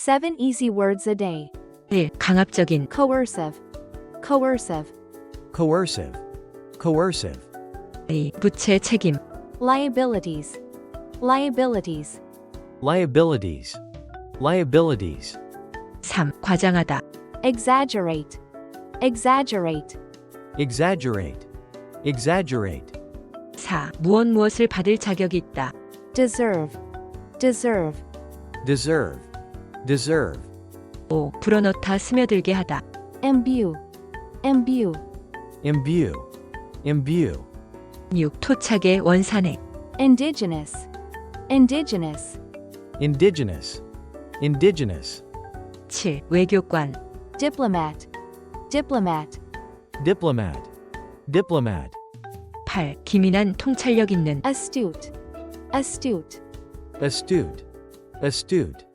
7 easy words a day. 1. 강압적인 Coercive. Coercive. coercive, coercive, 2. 부채 책임 Liabilities. Liabilities. liabilities, liabilities, 3. 과장하다 Exaggerate. Exaggerate. exaggerate, exaggerate, 4. 무엇 무엇을 받을 자격이 있다 Deserve. Deserve. deserve, deserve, 5. 불어넣다 스며들게 하다 Imbue. Imbue. imbue, imbue, 6. 토착의 원산액 Indigenous. Indigenous. indigenous, indigenous, 7. 외교관 Diplomat. Diplomat. diplomat, diplomat, 8. 기민한 통찰력 있는 Astute. Astute. astute, astute,